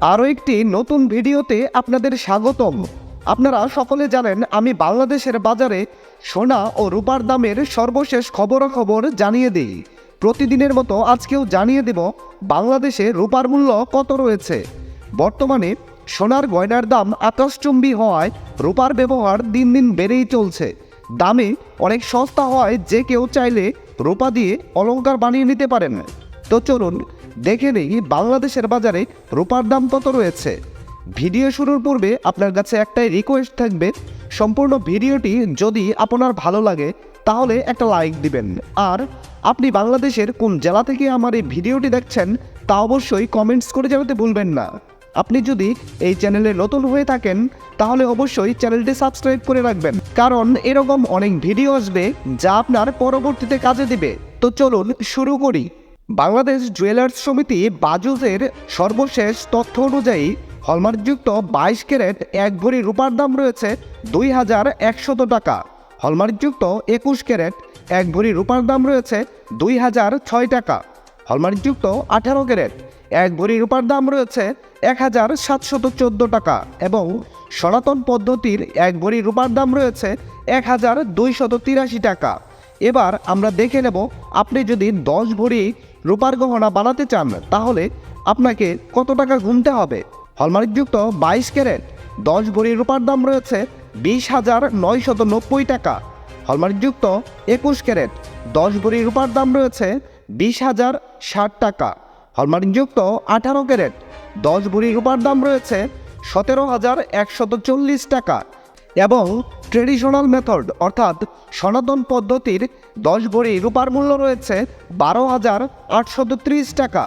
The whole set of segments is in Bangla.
আরও একটি নতুন ভিডিওতে আপনাদের স্বাগতম। আপনারা সকলে জানেন, আমি বাংলাদেশের বাজারে সোনা ও রূপার দামের সর্বশেষ খবরাখবর জানিয়ে দিই। প্রতিদিনের মতো আজকেও জানিয়ে দেব, বাংলাদেশে রূপার মূল্য কত রয়েছে। বর্তমানে সোনার গয়নার দাম আকাশচুম্বী হওয়ায় রূপার ব্যবহার দিন দিন বেড়েই চলছে। দামে অনেক সস্তা হয় যে কেউ চাইলে রূপা দিয়ে অলংকার বানিয়ে নিতে পারেন। তো চলুন দেখে নেই বাংলাদেশের বাজারে রূপার দাম কত রয়েছে। ভিডিও শুরুর পূর্বে আপনার কাছে একটাই রিকোয়েস্ট থাকবে, সম্পূর্ণ ভিডিওটি যদি আপনার ভালো লাগে, তাহলে একটা লাইক দিবেন। আর আপনি বাংলাদেশের কোন জেলা থেকে আমার এই ভিডিওটি দেখছেন, তা অবশ্যই কমেন্টস করে জানাতে ভুলবেন না। আপনি যদি এই চ্যানেলে নতুন হয়ে থাকেন, তাহলে অবশ্যই চ্যানেলটি সাবস্ক্রাইব করে রাখবেন। কারণ এরকম অনেক ভিডিও আসবে, যা আপনার পরবর্তীতে কাজে দিবে। তো চলুন শুরু করি। বাংলাদেশ জুয়েলার্স সমিতি বাজুজের সর্বশেষ তথ্য অনুযায়ী, হলমার্কযুক্ত বাইশ ক্যারেট এক ভরি রূপার দাম রয়েছে দুই হাজার একশত টাকা। হলমার্কযুক্ত একুশ ক্যারেট এক ভরি রূপার দাম রয়েছে দুই হাজার ছয় টাকা। হলমার্কযুক্ত আঠারো ক্যারেট এক ভরি রূপার দাম রয়েছে এক হাজার সাতশত চোদ্দ টাকা এবং সনাতন পদ্ধতির এক ভরি রূপার দাম রয়েছে এক হাজার দুইশত তিরাশি টাকা। এবার আমরা দেখে নেব, আপনি যদি দশ ভরি রূপার গহনা বানাতে চান, তাহলে আপনাকে কত টাকা গুনতে হবে? হলমার্কযুক্ত বাইশ ক্যারেট, দশ ভরি রূপার দাম রয়েছে বিশ হাজার নয়শত নব্বই টাকা। হলমার্কযুক্ত একুশ ক্যারেট, দশ ভরি রূপার দাম রয়েছে বিশ হাজার ষাট টাকা। হলমার্কযুক্ত আঠারো ক্যারেট, দশ ভরি রূপার দাম রয়েছে সতেরো হাজার একশত চল্লিশ টাকা। এবং ট্রেডিশনাল মেথড, অর্থাৎ সনাতন পদ্ধতির দশ ভরি রূপার মূল্য রয়েছে বারো হাজার আটশত টাকা।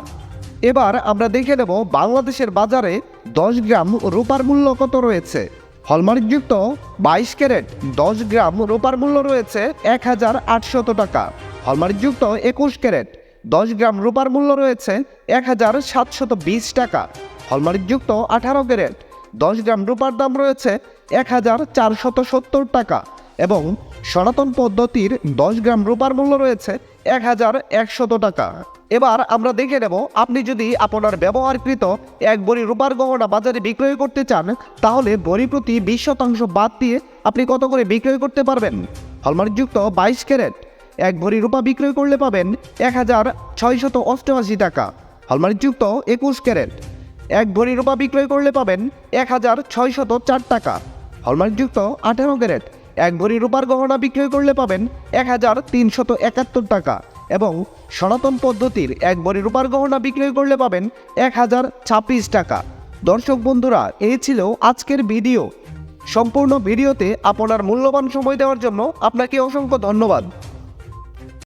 এবার আমরা দেখে নেব বাংলাদেশের বাজারে দশ গ্রাম রূপার মূল্য কত রয়েছে। হলমার্কযুক্ত বাইশ ক্যারেট দশ গ্রাম রূপার মূল্য রয়েছে এক হাজার আটশত টাকা। হলমার্কযুক্ত একুশ ক্যারেট দশ গ্রাম রূপার মূল্য রয়েছে এক হাজার সাতশত বিশ টাকা। হলমার্কযুক্ত আঠারো ক্যারেট দশ গ্রাম রূপার দাম রয়েছে এক হাজার চারশত সত্তর টাকা এবং সনাতন পদ্ধতির দশ গ্রাম রূপার মূল্য রয়েছে এক হাজার একশত টাকা। এবার আমরা দেখে নেব, আপনি যদি আপনার ব্যবহারকৃত এক বড়ি রূপার গহনা বাজারে বিক্রয় করতে চান, তাহলে বড়ি প্রতি বিশ শতাংশ বাদ দিয়ে আপনি কত করে বিক্রয় করতে পারবেন? হলমার্কযুক্ত বাইশ ক্যারেট। এক ভরি রূপা বিক্রয় করলে পাবেন এক হাজার ছয়শত অষ্টআশি টাকা। হলমার্কযুক্ত একুশ ক্যারেট। এক ভরি রূপা বিক্রয় করলে পাবেন এক হাজার ছয়শত চার টাকা। হলমার্কযুক্ত আঠারো ক্যারেট। এক ভরি রূপার গহনা বিক্রয় করলে পাবেন এক হাজার তিনশত একাত্তর টাকা এবং সনাতন পদ্ধতির এক ভরি রূপার গহনা বিক্রয় করলে পাবেন এক হাজার ছাব্বিশ টাকা। দর্শক বন্ধুরা, এই ছিল আজকের ভিডিও। সম্পূর্ণ ভিডিওতে আপনার মূল্যবান সময় দেওয়ার জন্য আপনাকে অসংখ্য ধন্যবাদ।